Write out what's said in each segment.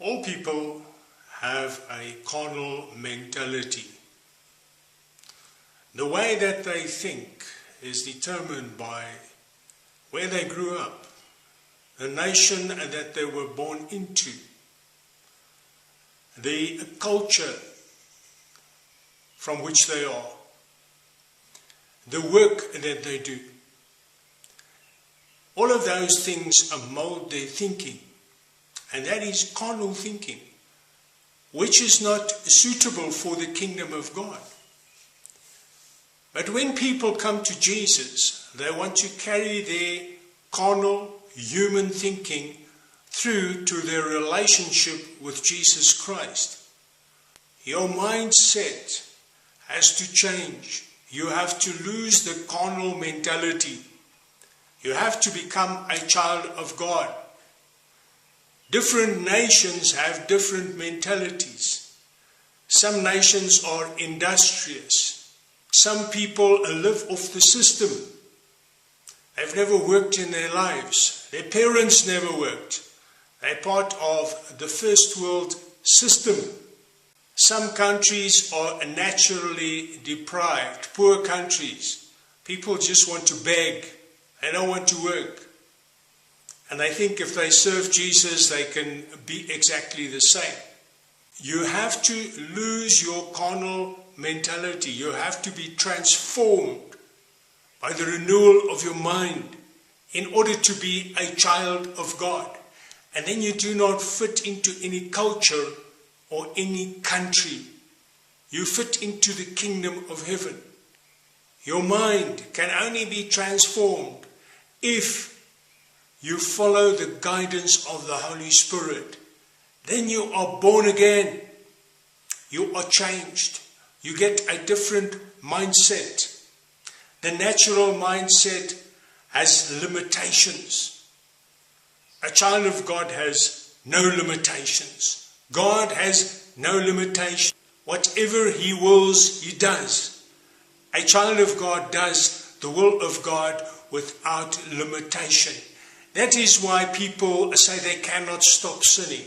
All people have a carnal mentality. The way that they think is determined by where they grew up, the nation that they were born into, the culture from which they are, the work that they do. All of those things mold their thinking, and that is carnal thinking, which is not suitable for the kingdom of God. But when people come to Jesus, they want to carry their carnal, human thinking through to their relationship with Jesus Christ. Your mindset has to change. You have to lose the carnal mentality. You have to become a child of God. Different nations have different mentalities. Some nations are industrious. Some people live off the system. They've never worked in their lives. Their parents never worked. They're part of the first world system. Some countries are naturally deprived, poor countries. People just want to beg, they don't want to work. And they think if they serve Jesus, they can be exactly the same. You have to lose your carnal mentality. You have to be transformed by the renewal of your mind in order to be a child of God. And then you do not fit into any culture or any country. You fit into the kingdom of heaven. Your mind can only be transformed if you follow the guidance of the Holy Spirit. Then you are born again. You are changed. You get a different mindset. The natural mindset has limitations. A child of God has no limitations. God has no limitation. Whatever He wills, He does. A child of God does the will of God without limitation. That is why people say they cannot stop sinning.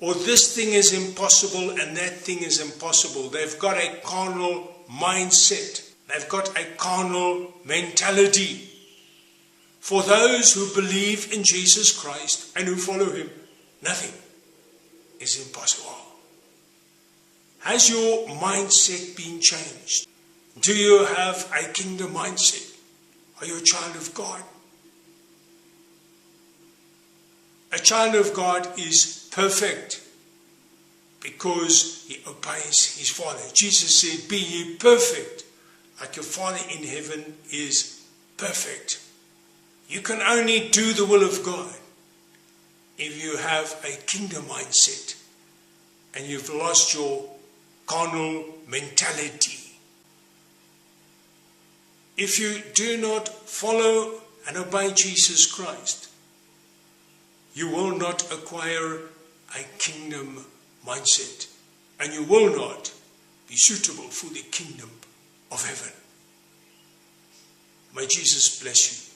Or this thing is impossible and that thing is impossible. They've got a carnal mindset. They've got a carnal mentality. For those who believe in Jesus Christ and who follow Him, nothing is impossible. Has your mindset been changed? Do you have a kingdom mindset? Are you a child of God? A child of God is perfect because he obeys his Father. Jesus said, Be ye perfect, like your Father in heaven is perfect. You can only do the will of God if you have a kingdom mindset and you've lost your carnal mentality. If you do not follow and obey Jesus Christ, you will not acquire a kingdom mindset and you will not be suitable for the kingdom of heaven. May Jesus bless you.